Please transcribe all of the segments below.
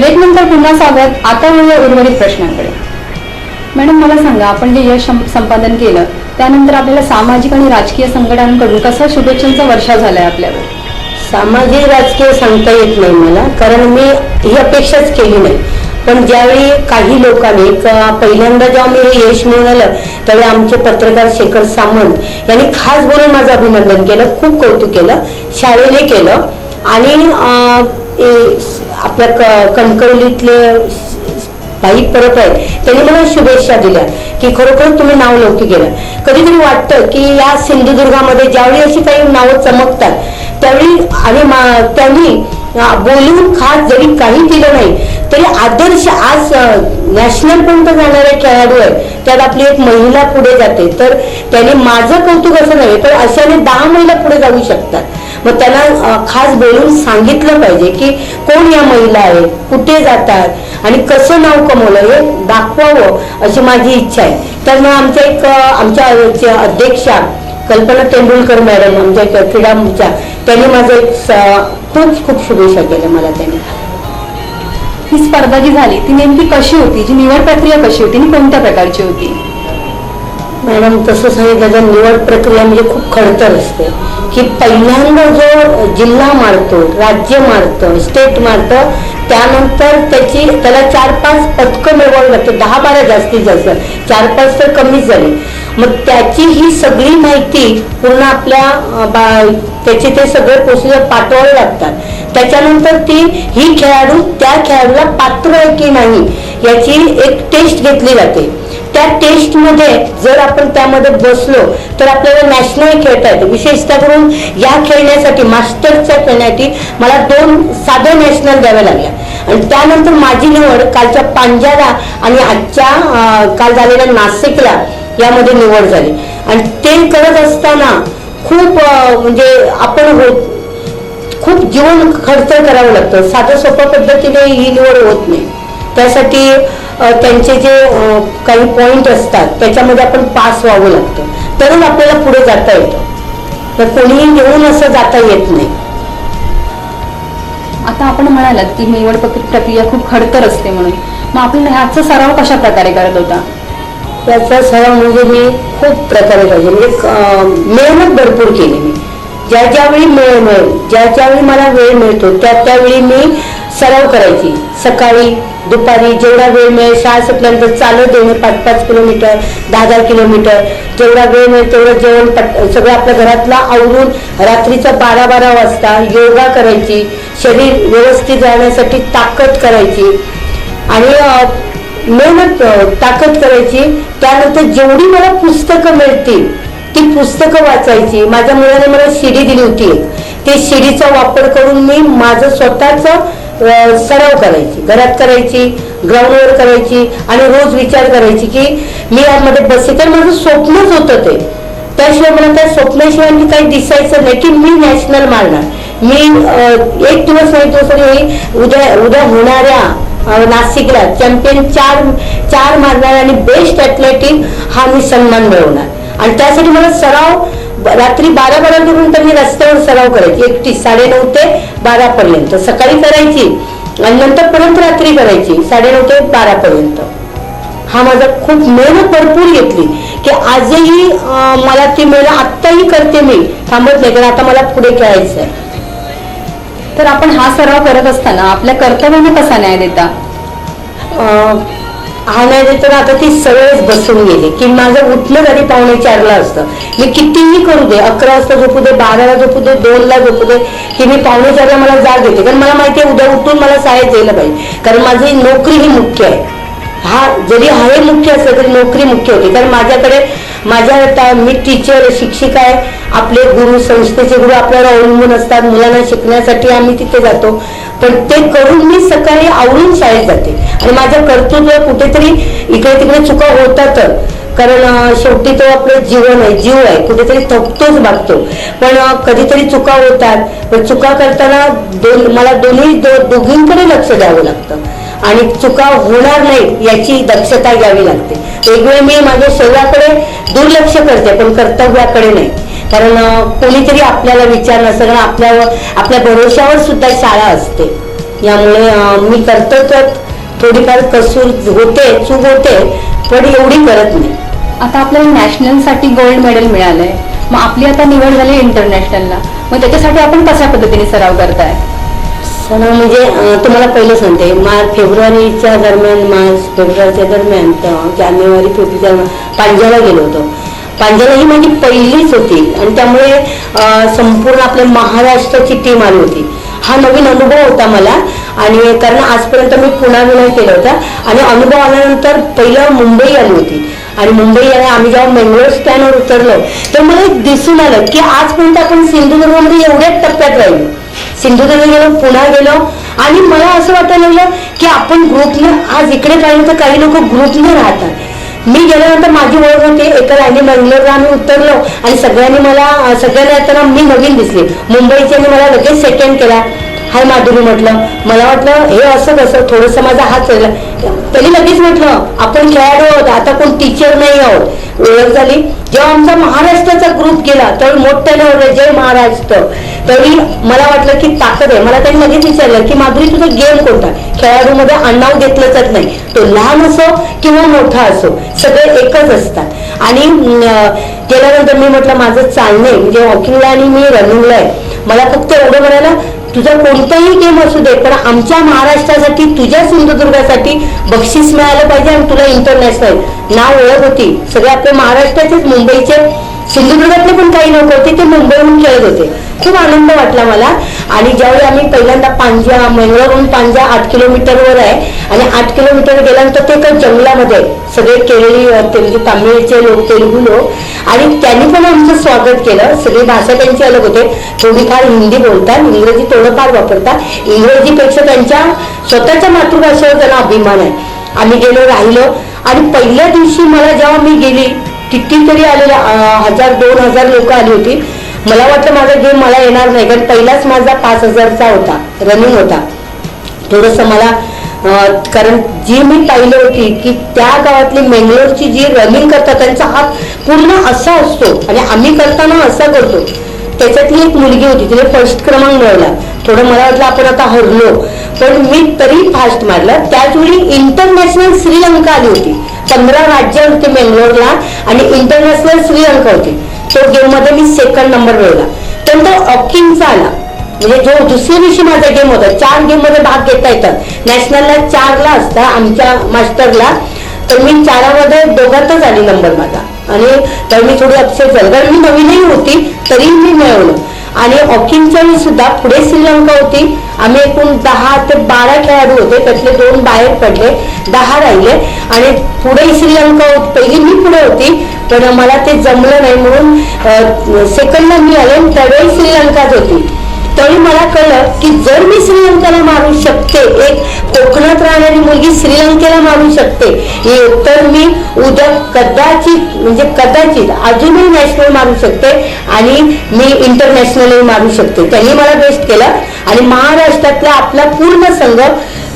Break नंतर पुन्हा स्वागत. आता वळूया उर्वरित प्रश्नांकडे. मॅडम मला सांगा आपण जे यश संपादन केलं त्यानंतर आपल्याला सामाजिक आणि राजकीय संघटनांकडून कसा शुभेच्छांचा वर्षा झालाय आपल्यावर? सामाजिक राजकीय सांगता येत नाही मला कारण मी ही अपेक्षाच केली नाही. पण ज्यावेळी काही लोकांनी पहिल्यांदा जेव्हा मी हे यश मिळवलं त्यावेळी आमचे पत्रकार शेखर सामंत यांनी खास बोलून माझं अभिनंदन केलं खूप कौतुक केलं शाळेने केलं. आणि आपल्या क- कणकवलीतले भाई परत आहेत. त्यांनी मला शुभेच्छा दिल्या की खरोखर तुम्ही नाव लौकी केलं कधीतरी वाटतं की या सिंधुदुर्गामध्ये ज्यावेळी अशी काही नावं चमकतात त्यावेळी आणि त्यांनी बोलून खास जरी काही दिलं नाही तरी आदर्श आज नॅशनल पर्यंत जाणारे खेळाडू आहेत त्यात आपली एक महिला पुढे जाते. तर त्याने माझं कौतुक असं नव्हे तर अशाने दहा महिला पुढे जाऊ शकतात. मग त्यांना खास बोलून सांगितलं पाहिजे की कोण या महिला आहेत कुठे जातात आणि कसं नाव कमवलं हे दाखवावं अशी माझी इच्छा आहे. तर मग आमच्या एक आमच्या अध्यक्षा कल्पना तेंडुलकर मॅडम आमच्या एक क्रीडाच्या त्यांनी माझं एक खूप खूप शुभेच्छा केल्या मला त्यांनी. ही स्पर्धा जी झाली ती नेमकी कशी होती? जी निवड प्रक्रिया कशी होती आणि कोणत्या प्रकारची होती? मॅडम तसं सांगितलं तर निवड प्रक्रिया म्हणजे खूप खडतर असते. की पहिल्यांदा जो जिल्हा मारतो राज्य मारतं स्टेट मारतं त्यानंतर त्याची त्याला चार पाच पदकं मिळवावी लागते दहा बारा जास्तीत जास्त. चार पाच तर कमीच झाली. मग त्याची ही सगळी माहिती पूर्ण आपल्या बा- त्याचे ते सगळे प्रोसिजर पाठवावे लागतात. त्याच्यानंतर ती ही खेळाडू त्या खेळाडूला पात्र आहे की नाही याची एक टेस्ट घेतली जाते. त्या टेस्टमध्ये जर आपण त्यामध्ये बसलो तर आपल्याला नॅशनल खेळता येतं. विशेषतः करून या खेळण्यासाठी मास्टरच्या खेळण्यासाठी मला दोन साधं नॅशनल द्याव्या लागल्या. आणि त्यानंतर माझी निवड कालच्या पांजारा आणि आजच्या काल झालेल्या नाशिकला यामध्ये निवड झाली. आणि ते करत असताना खूप म्हणजे आपण होत खूप जीवन खर्च करावं लागतं. साधं सोप्या पद्धतीने ही निवड होत नाही. त्यासाठी त्यांचे जे काही पॉईंट असतात त्याच्यामध्ये आपण पास व्हावं लागतं. तरच आपल्याला पुढे जाता येतं. तर कोणीही निवडून असं जाता येत नाही. आता आपण म्हणालात की निवड प्रक्रिया खूप खडतर असते म्हणून. मग आपण ह्याचा सराव कशा प्रकारे करत होता? त्याचा सराव म्हणजे मी खूप प्रकारे पाहिजे म्हणजे मेहनत भरपूर केली मी. ज्या ज्यावेळी वेळ मिळेल ज्या ज्यावेळी मला वेळ मिळतो त्या त्यावेळी मी सराव करायची. सकाळी दुपारी जेवढा वेळ मिळेल शाळा सुटल्यानंतर चालत येणे पाच पाच किलोमीटर दहा दहा किलोमीटर. जेवढा वेळ मिळेल तेवढं जेवण पट सगळं आपल्या घरातला आवरून रात्रीचा बारा बारा वाजता योगा करायची. शरीर व्यवस्थित राहण्यासाठी ताकद करायची. आणि मेहनत ताकद करायची. त्यानंतर जेवढी मला पुस्तकं मिळतील ती पुस्तकं वाचायची. माझ्या मुलाने मला शिडी दिली होती. ते शिडीचा वापर करून मी माझं स्वतःच सराव करायची. घरात करायची ग्राउंडवर करायची आणि रोज विचार करायची की मी यामध्ये बसे. तर माझं स्वप्नच होतं ते. त्याशिवाय मला त्या स्वप्नाशिवाय मी काही दिसायचं नाही की मी नॅशनल मारणार. मी एक दिवस नाही दिवस उद्या उद्या होणाऱ्या नाशिकला. चॅम्पियन चार चार मारणार आणि बेस्ट ॲथलेटिक हा मी सन्मान मिळवणार. आणि त्यासाठी मला सराव रात्री बारा पर्यंत मी रस्त्यावर सराव करायची एकटी साडेनऊ ते बारा पर्यंत सकाळी करायची आणि नंतर परत रात्री करायची साडेनऊ ते बारा पर्यंत हा माझा खूप मेहनत भरपूर घेतली की आजही मला ती मेहनत आत्ताही करते मी. थांबत नाही कारण आता मला पुढे खेळायचं आहे तर आपण हा सराव करत असताना आपल्या कर्तव्याने कसा न्याय देता? अं, हा न्याय देतात आता ती सगळेच बसून गेली. की माझं उठणं तरी पावणे चारला असतं. मी कितीही करू दे अकरा वाजता झोपू दे बाराला झोपू दे दोनला झोपू दे की मी पावणे चारला मला जाग देते कारण मला माहिती आहे उद्या उठून मला शाळेत यायला पाहिजे. कारण माझी नोकरी ही मुख्य आहे. हा जरी हे मुख्य असलं तरी नोकरी मुख्य होती. कारण माझ्याकडे माझ्या आता मी टीचर शिक्षिका आहे. आपले गुरु संस्थेचे गुरु आपल्यावर अवलंबून असतात. मुलांना शिकण्यासाठी आम्ही तिथे जातो. पण ते करून मी सकाळी आवडून शाळेत जाते. आणि माझं कर्तृत्व कुठेतरी इकडे तिकडे चुका होतातच. कारण शेवटी तो आपलं जीवन आहे जीव आहे. कुठेतरी थकतोच भागतो पण कधीतरी चुका होतात. पण चुका करताना दोन मला दोन्ही दो- दोघींकडे लक्ष द्यावं लागतं. आणि चुका होणार नाही याची दक्षता घ्यावी लागते. एक वेळ मी माझ्या शरीराकडे दुर्लक्ष करते पण कर्तव्याकडे नाही. कारण कोणीतरी आपल्याला विचारणं सगळं आपल्यावर आपल्या भरोशावर सुद्धा शाळा असते. यामुळे मी कर्तव्यात थोडीफार कसूर होते चूक होते पण एवढी करत नाही. आता आपल्याला नॅशनलसाठी गोल्ड मेडल मिळालंय. मग आपली आता निवड झाली इंटरनॅशनलला. मग त्याच्यासाठी आपण कशा पद्धतीने सराव करताय? सणा म्हणजे तुम्हाला पहिले सांगते मार्च फेब्रुवारीच्या दरम्यान मार्च फेब्रुवारीच्या दरम्यान जानेवारी फेब्रुवारी पांजाला गेलो होतो. पांजाला ही माझी पहिलीच होती आणि त्यामुळे संपूर्ण आपल्या महाराष्ट्राची टीम आली होती. हा नवीन अनुभव होता मला आणि कारण आजपर्यंत मी पुन्हा विनय केला होता आणि अनुभव आल्यानंतर पहिलं मुंबई आली होती. आणि मुंबई आणि आम्ही जेव्हा मंगळूर स्टँडवर उतरलो तर मला एक दिसून आलं की आजपर्यंत आपण सिंधुदुर्गमध्ये एवढ्याच टप्प्यात राहिलो. सिंधुदुर्ग गेलो पुन्हा गेलो. आणि मला असं वाटायला लागलं की आपण ग्रुपनं आज इकडे पाहिलं तर काही लोक ग्रुपनं राहतात. मी गेल्यानंतर माझी ओळख होती. एका लाईनी मंगलोरला आम्ही उतरलो आणि सगळ्यांनी मला सगळ्यांना येताना मी नवीन दिसले. मुंबईच्याने मला लगेच सेकंड केला. हाय माधुरी म्हटलं. मला वाटलं हे असं कसं? थोडंसं माझा हात चढला त्यांनी लगेच म्हटलं आपण खेळाडू आहोत. आता कोण टीचर नाही आहोत. ओळख झाली. जेव्हा आमचा महाराष्ट्राचा ग्रुप गेला त्यावेळी मोठ्याने ओरडले जय महाराष्ट्र. तरी मला वाटलं की ताकद आहे. मला त्यांनी लगेच विचारलं की माधुरी तुझा गेम कोणता खेळाडूमध्ये आडनाव घेतलं जात नाही. तो लहान असो किंवा मोठा असो सगळे एकच असतात. आणि गेल्यानंतर मी म्हटलं माझं चालणं म्हणजे वॉकिंगला आणि मी रनिंगला आहे. मला फक्त एवढं म्हणायला तुझा कोणताही गेम असू दे पण आमच्या महाराष्ट्रासाठी तुझ्या सिंधुदुर्गासाठी बक्षीस मिळालं पाहिजे आणि तुला इंटरनॅशनल नाव ओळख होती. सगळे आपले महाराष्ट्राचेच मुंबईचे सिंधुदुर्गातले पण काही लोक होते ते मुंबईहून खेळत होते. खूप आनंद वाटला मला. आणि ज्यावेळी आम्ही पहिल्यांदा पांजा मंगळवरून पांजा आठ किलोमीटरवर आहे आणि आठ किलोमीटर गेल्यानंतर ते एका जंगलामध्ये सगळे केरळी म्हणजे तामिळचे लोक तेलुगू लोक. आणि त्यांनी पण आमचं स्वागत केलं. सगळी भाषा त्यांची अलग होते. थोडीफार हिंदी बोलतात इंग्रजी थोडंफार वापरतात. इंग्रजीपेक्षा त्यांच्या स्वतःच्या मातृभाषेवर त्यांना अभिमान आहे. आम्ही गेलो राहिलो. आणि पहिल्या दिवशी मला जेव्हा मी गेली कितीतरी आलेल्या हजार दोन हजार लोक आली होती. मला वाटलं माझा गेम मला येणार नाही कारण पहिलाच माझा पाच हजारचा होता रनिंग होता. थोडंसं मला कारण जी मी पाहिलं होती की त्या गावातली मेंगलोरची जी रनिंग करतात त्यांचा हात पूर्ण असा असतो आणि आम्ही करताना असा करतो. त्याच्यातली एक मुलगी होती तिने फर्स्ट क्रमांक मिळवला. थोडं मला वाटलं आपण आता हरलो. पण मी तरी फास्ट मारलं. त्याचवेळी इंटरनॅशनल श्रीलंका आली होती. पंधरा राज्य होते मेंगलोरला आणि इंटरनॅशनल श्रीलंका होती. तो गेममध्ये मी सेकंड नंबर मिळवला त्यानंतर ऑकिंगचा आला. म्हणजे जो दुसऱ्या दिवशी माझा गेम होता चार गेममध्ये भाग घेता येतात. नॅशनलला चारला असता आमच्या मास्टरला तर मी चारामध्ये दोघातच आली नंबर माझा. आणि तर मी थोडी अपसेट झाली. कारण मी नवीनही होती तरी मी मिळवलं. आणि हॉकिंगच्या सुद्धा पुढे श्रीलंका होती. आम्ही एकूण दहा ते बारा खेळाडू होते. त्यातले दोन बाहेर पडले दहा राहिले. आणि पुढे श्रीलंका होती पहिली मी पुढे होती पण मला ते जमलं नाही म्हणून सेकंडला मी आले आणि त्यावेळी श्रीलंकाच होती. त्यावेळी मला कळलं की जर मी श्रीलंकेला मारू शकते एक कोकणात राहणारी मुलगी श्रीलंकेला मारू शकते हे तर मी उद्या कदाचित म्हणजे कदाचित अजूनही नॅशनल मारू शकते आणि मी इंटरनॅशनलही मारू शकते. त्यांनी मला बेस्ट केलं आणि महाराष्ट्रातला आपला पूर्ण संघ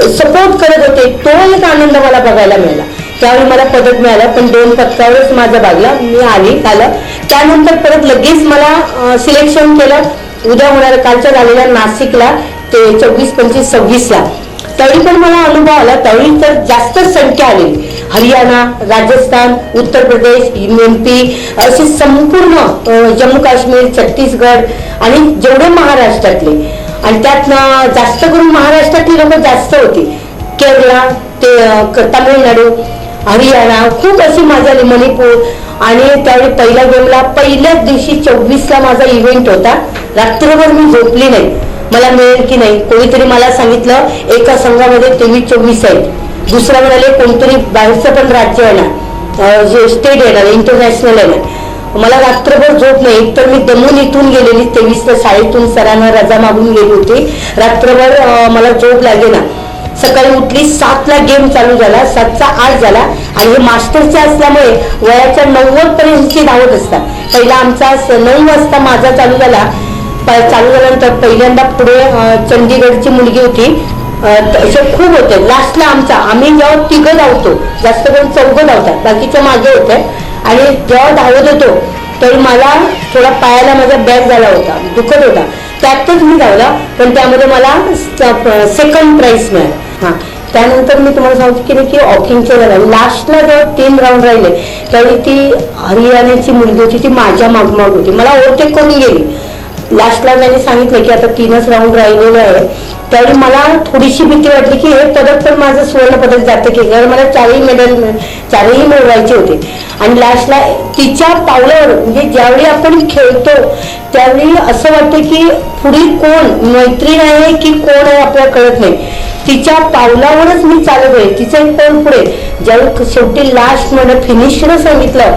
सपोर्ट करत होते. तो एक आनंद मला बघायला मिळाला. त्यावेळी मला पदक मिळालं पण दोन पदकावरच माझं भागलं. मी आली आलं. त्यानंतर परत लगेच मला सिलेक्शन केलं. उद्या होणाऱ्या कालच्या झालेल्या नाशिकला ते चोवीस पंचवीस सव्वीसला. तरी पण मला अनुभव आला तरी तर जास्तच संख्या आलेली हरियाणा राजस्थान उत्तर प्रदेश एम पी अशी संपूर्ण जम्मू काश्मीर छत्तीसगड आणि जेवढे महाराष्ट्रातले. आणि त्यातनं जास्त करून महाराष्ट्रातली लोक जास्त होती. केरळ ते तामिळनाडू हरियाणा खूप अशी माझ्या मणिपूर आणि त्यावेळी पहिल्या गेमला पहिल्याच दिवशी चोवीसला माझा इव्हेंट होता. रात्रभर मी झोपली नाही. मला मिळेल की नाही? कोणीतरी मला सांगितलं एका संघामध्ये तेवीस चोवीस आहेत. दुसरा म्हणाले कोणतरी बाहेरचं पण राज्य येणार जे स्टेट येणार इंटरनॅशनल येणार मला रात्रभर झोप नाही. एकतर मी दमून इथून गेलेली तेवीसला शाळेतून सरांना रजा मागून गेली होती. रात्रभर मला झोप लागेना. सकाळी उठली सातला गेम चालू झाला सातचा आठ झाला. आणि हे मास्टरचे असल्यामुळे वयाच्या नव्वद पर्यंतची धावत असतात. पहिला आमचा नऊ वाजता माझा चालू झाला. चालू झाल्यानंतर पहिल्यांदा पुढे चंदीगडची मुलगी होती. असे खूप होते. लास्टला आमचा आम्ही जेव्हा तिघं धावतो जास्त करून चौघं धावतात. बाकीच्या मागे होते. आणि जेव्हा धावत होतो तर मला थोडा पायाला माझा बॅग झाला होता. दुखत होता. त्यातच मी धावला. पण त्यामध्ये मला सेकंड प्राईज मिळाला. हां. त्यानंतर मी तुम्हाला सांगतो की नाही की वॉकिंगच्या वेळेला लास्टला जेव्हा तीन राऊंड राहिले त्यावेळी ती हरियाणाची मुलगी होती ती माझ्या मागमाग होती. मला ओव्हरटेक करून गेली? लास्टला त्यांनी सांगितलं की आता तीनच राऊंड राहिलेलं आहे. त्यावेळी मला थोडीशी भीती वाटली की हे पदक पण माझं सुवर्ण पदक जातं की कारण मला चारही मेडल चारही मिळवायचे होते. आणि लास्टला तिच्या पावलावर म्हणजे ज्यावेळी आपण खेळतो त्यावेळी असं वाटतं की पुढील कोण? मैत्रीण आहे की कोण आहे आपल्याला कळत नाही. तिच्या पावलावरच मी चालत आहे तिचं एक पाऊल पुढे. ज्यावेळी शेवटी लास्टमध्ये फिनिशला सांगितलं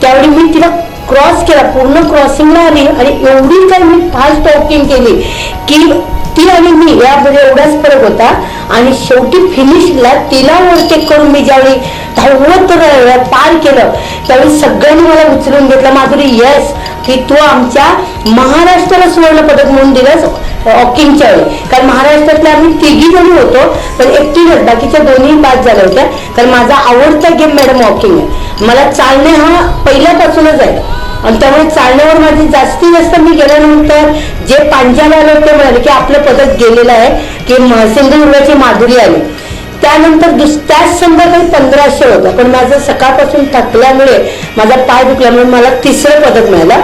त्यावेळी मी तिला क्रॉस केला पूर्ण क्रॉसिंगला आली आणि एवढी काय मी फास्ट टॉकिंग केली की ती आणि मी यामध्ये एवढाच फरक होता. आणि शेवटी फिनिशला तिला ओव्हरटेक करून मी ज्यावेळी धावत पार केलं त्यावेळी सगळ्यांनी मला उचलून घेतलं. माधुरी येस की तू आमच्या महाराष्ट्राला सुवर्ण पदक म्हणून दिलंस. वॉकिंगच्या वेळी कारण महाराष्ट्रातल्या आम्ही तिघी जणी होतो पण एकटीच बाकीच्या दोन्ही बाद झाल्या होत्या. कारण माझा आवडता गेम मॅडम वॉकिंग आहे. मला चालणे हा पहिल्यापासूनच आहे. आणि त्यामुळे चालण्यावर माझी जास्तीत जास्त मी गेल्यानंतर जे पांजाला आले ते म्हणाले की आपलं पदक गेलेलं आहे की सिंधुदुर्गाची माधुरी आली. त्यानंतर दुस त्याच संध्याकाळी पंधराशे होतं. पण माझं सकाळपासून थकल्यामुळे माझा पाय दुखल्यामुळे मला तिसरं पदक मिळालं.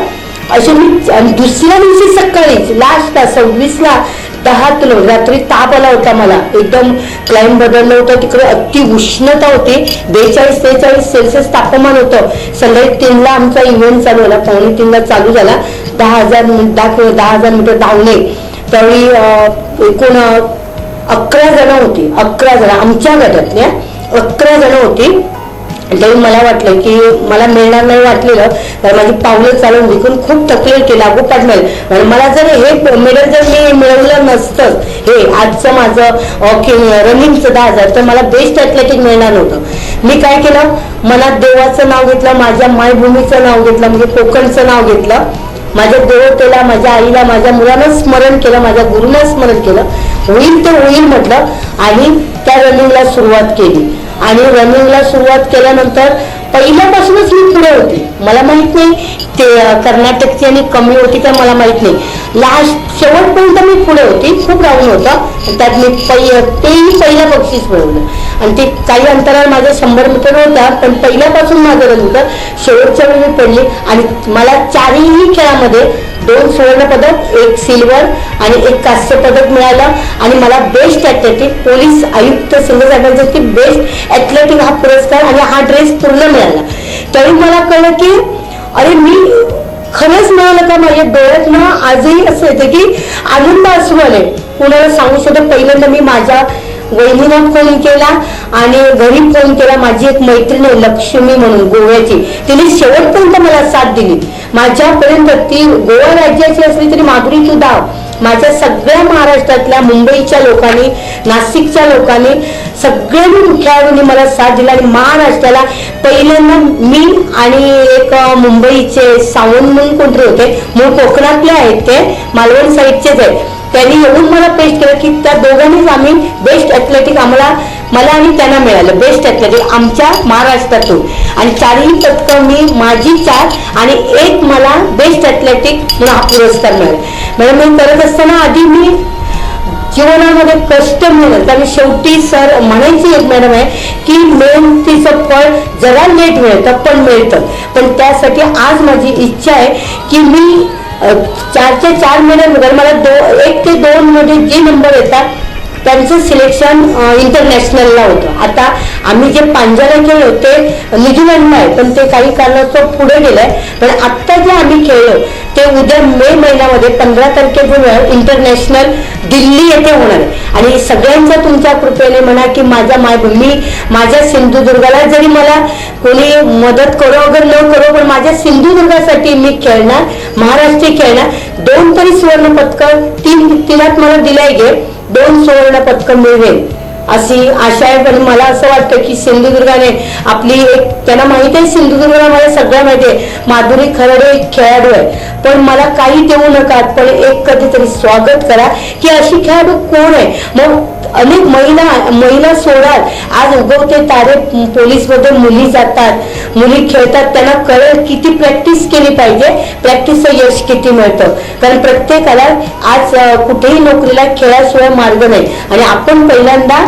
असे मी आणि दुसऱ्या दिवशी सकाळीच लास्टला सव्वीसला दहा किलो रात्री ताप आला होता मला. एकदम क्लाइम बदललं होतं तिकडे अति उष्णता होती. बेचाळीस त्रेचाळीस सेल्सिअस तापमान होतं. संध्याकाळी तीनला आमचा इव्हेंट चालू झाला पावणे तीनला चालू झाला. दहा हजार दहा किलो दहा हजार मीटर धावणे त्यावेळी एकूण अकरा जण होती. अकरा जण आमच्या गटातल्या अकरा जण होती. त्यावेळी मला वाटलं की मला मिळणार नाही वाटलेलं तर माझी पावलं चालून विकून खूप तकलीफ केली लागू मिळेल आणि मला जर हे मेडल जर मी मिळवलं नसतं हे आजचं माझं रनिंगचं दहा हजार तर मला बेस्ट ॲथलेटिक मिळणार नव्हतं. मी काय केलं? मनात देवाचं नाव घेतलं माझ्या मायभूमीचं नाव घेतलं म्हणजे कोकणचं नाव घेतलं. माझ्या देवतेला माझ्या आईला माझ्या मुलांना स्मरण केलं माझ्या गुरुनं स्मरण केलं. होईल ते होईल म्हटलं आणि त्या रनिंगला सुरुवात केली. आणि रनिंगला सुरुवात केल्यानंतर पहिल्यापासूनच मी पुढे होती. मला माहीत नाही ते कर्नाटकची आणि कमी होती का मला माहीत नाही. लास्ट शेवटपर्यंत मी पुढे होती खूप राहून होतं. त्यात मी पहिलं तेही पहिलं बक्षीस मिळवलं. आणि ते काही अंतरावर माझं शंभर मीटर होता पण पहिल्यापासून माझं रन होतं. शेवटच्या वेळी मी पडली आणि मला चारही खेळामध्ये दोन सुवर्ण पदक एक सिल्वर आणि एक कांस्य पदक मिळालं. आणि मला बेस्ट ॲथलेटिक पोलीस आयुक्त सिंधसाहेबांचा साहेबांसाठी बेस्ट ॲथलेटिक हा पुरस्कार आणि हा ड्रेस पूर्ण मिळाला. त्यावेळी मला कळलं की अरे मी खरंच मिळालं का माझ्या डोळ्यात ना? आजही असं येतं की आनंद असू आले कुणाला सांगू शकतो? पहिल्यांदा मी माझ्या वहिनीला फोन केला आणि घरी फोन केला. माझी एक मैत्रीण आहे लक्ष्मी म्हणून गोव्याची. तिने शेवटपर्यंत मला साथ दिली. माझ्यापर्यंत ती गोवा राज्याची असली तरी माधुरी सुद्धा माझ्या सगळ्या महाराष्ट्रातल्या मुंबईच्या लोकांनी नाशिकच्या लोकांनी सगळ्यांनी खेळाडूंनी मला साथ दिला आणि महाराष्ट्राला पहिल्यांदा मी आणि एक मुंबईचे सावंत म्हणून कोणतरी होते मूळ कोकणातले आहेत ते मालवण साईडचेच आहेत. त्यांनी एवढून मला बेस्ट केलं की त्या दोघांनीच आम्ही बेस्ट ॲथलेटिक आम्हाला मला आणि त्यांना मिळालं. बेस्ट ॲथलेटिक आमच्या महाराष्ट्रातून. आणि चारही पदकं मी माझी चार आणि एक मला बेस्ट ॲथलेटिक म्हणून हा पुरस्कार मिळाला. मॅडम मी करत असताना आधी मी जीवनामध्ये कष्ट मिळत आणि शेवटी सर म्हणायची एक मॅडम आहे की मेहनतीचं फळ जरा लेट मिळतं पण मिळतं. पण त्यासाठी आज माझी इच्छा आहे की मी चारचे चारच्या चार मिनिट मला दो एक ते दोन मध्ये जे नंबर येतात त्यांचं सिलेक्शन इंटरनॅशनलला होतं. आता आम्ही जे पांजाला खेळलो ते न्यूझीलंडला आहे पण ते काही कारणास्तव पुढे गेलंय पण आत्ता जे आम्ही खेळलो ते उद्या मे महिन्यामध्ये पंधरा तारखेपूर्वी इंटरनॅशनल दिल्ली येथे होणार आहे. आणि सगळ्यांच्या तुमच्या कृपेने म्हणा की माझ्या मायभूमी माझ्या सिंधुदुर्गाला जरी मला कोणी मदत करो अगर न करो पण माझ्या सिंधुदुर्गासाठी मी खेळणार महाराष्ट्रीय खेळणार. दोन तरी सुवर्ण पदक तीन तिलात मला दिलाय गे. दोन सुवर्ण पदक मिळवेल. अशी आशा आहे पण मला असं वाटतं की सिंधुदुर्गाने आपली एक त्यांना माहिती आहे सिंधुदुर्गला मला सगळं माहिती आहे. माधुरी खरडे एक खेळाडू आहे. पण मला काही देऊ नका पण एक कधीतरी स्वागत करा की अशी खेळाडू कोण आहे? मग अनेक महिला महिला सोडाल आज उगवते तारे पोलीसमध्ये मुली जातात. मुली खेळतात त्यांना कळेल किती प्रॅक्टिस केली पाहिजे. प्रॅक्टिसचं यश किती मिळतं. कारण प्रत्येकाला आज कुठेही नोकरीला खेळाशिवाय मार्ग नाही. आणि आपण पहिल्यांदा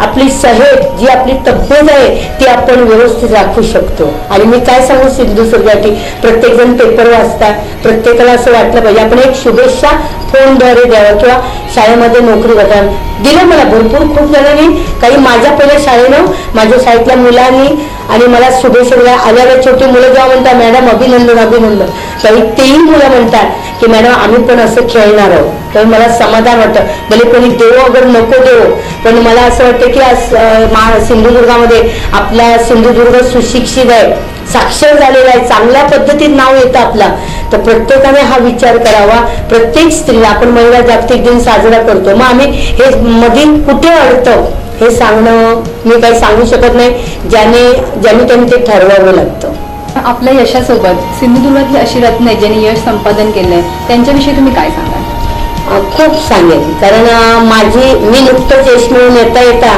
आपली सहेज जी आपली तब्येत आहे ती आपण व्यवस्थित राखू शकतो. आणि मी काय सांगू सिंधुदुर्गासाठी प्रत्येक जण पेपर वाचतात. प्रत्येकाला असं वाटलं पाहिजे. आपण एक शुभेच्छा फोनद्वारे द्यावा किंवा शाळेमध्ये नोकरी बघा. दिलं मला भरपूर खूप जणांनी. काही माझ्या पहिल्या शाळेनं माझ्या शाळेतल्या मुलांनी आणि मला शुभेच्छा दिल्या. आल्याला छोटी मुलं जेव्हा म्हणतात मॅडम अभिनंदन अभिनंदन. तरी तेही मुलं म्हणतात की मॅडम आम्ही पण असं खेळणार आहोत. तर मला समाधान वाटतं. भले कोणी देवो अगर नको देवो पण मला असं वाटतं की आज सिंधुदुर्गामध्ये आपला सिंधुदुर्ग सुशिक्षित आहे. साक्षर झालेला आहे चांगल्या पद्धतीत नाव येतं आपला. तर प्रत्येकाने हा विचार करावा. प्रत्येक स्त्रीला आपण महिला जागतिक दिन साजरा करतो. मग आम्ही हे मध्ये कुठे अडतं हे सांगणं मी काही सांगू शकत नाही. ज्याने ज्याने त्यांनी ते ठरवावं लागतं. आपल्या यशासोबत सिंधुदुर्गातली अशी रत्न आहेत ज्यांनी यश संपादन केलंय त्यांच्याविषयी तुम्ही काय सांगाल? खूप सांगेल कारण माझी मी नुकतंच यश मिळून येता येता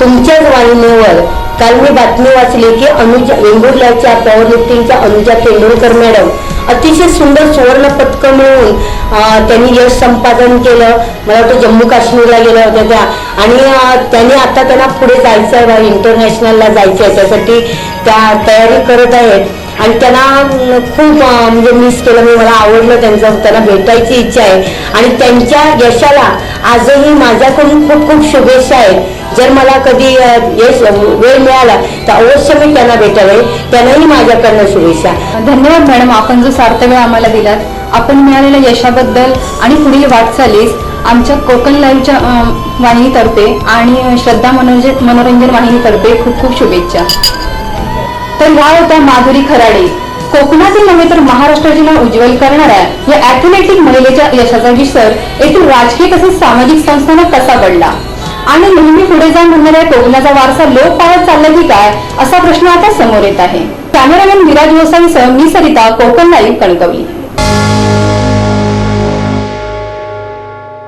तुमच्याच वाहिनीवर काल मी बातमी वाचली की अनुजा वेंगुर्ल्याच्या पॉवर लिफ्टिंगच्या अनुजा तेंडुलकर मॅडम. अतिशय सुंदर सुवर्ण पदक मिळवून त्यांनी यश संपादन केलं. मला वाटतं जम्मू काश्मीरला गेल्या होत्या त्या. आणि त्यांनी आता त्यांना पुढे जायचं आहे बा इंटरनॅशनलला जायचं आहे त्यासाठी त्या तयारी करत आहेत. आणि त्यांना खूप म्हणजे मिस केलं. मी मला आवडलं त्यांचं. त्यांना भेटायची इच्छा आहे. आणि त्यांच्या यशाला आजही माझ्याकडून खूप खूप शुभेच्छा आहेत. जर मला कधी यश वेळ मिळाला तर अवश्य मी त्यांना भेटावे. त्यांनाही माझ्याकडनं शुभेच्छा. धन्यवाद मॅडम. आपण जो सार्थ वेळ आम्हाला दिलात आपण मिळालेल्या यशाबद्दल आणि पुढील वाटचालीस आमच्या कोकण लाईव्हच्या वाहिनीतर्फे आणि श्रद्धा मनोरंजन मनोरंजन वाहिनीतर्फे खूप खूप शुभेच्छा. तर ह्या होत्या माधुरी खराडे. कोकणातील नव्हे तर महाराष्ट्राचे नाव उज्ज्वल करणाऱ्या या ऍथलेटिक महिलेच्या यशाचा विसर येथील राजकीय तसेच सामाजिक संस्थांना कसा पडला? आणि नेहमी पुढे जाऊन म्हणणाऱ्या कोकणाचा वारसा लोक पावत चालला की काय असा प्रश्न आता समोर येत आहे. कॅमेरामॅन विराज गोसावीसह मी सरिता कोकण लाईव्ह कणकवली.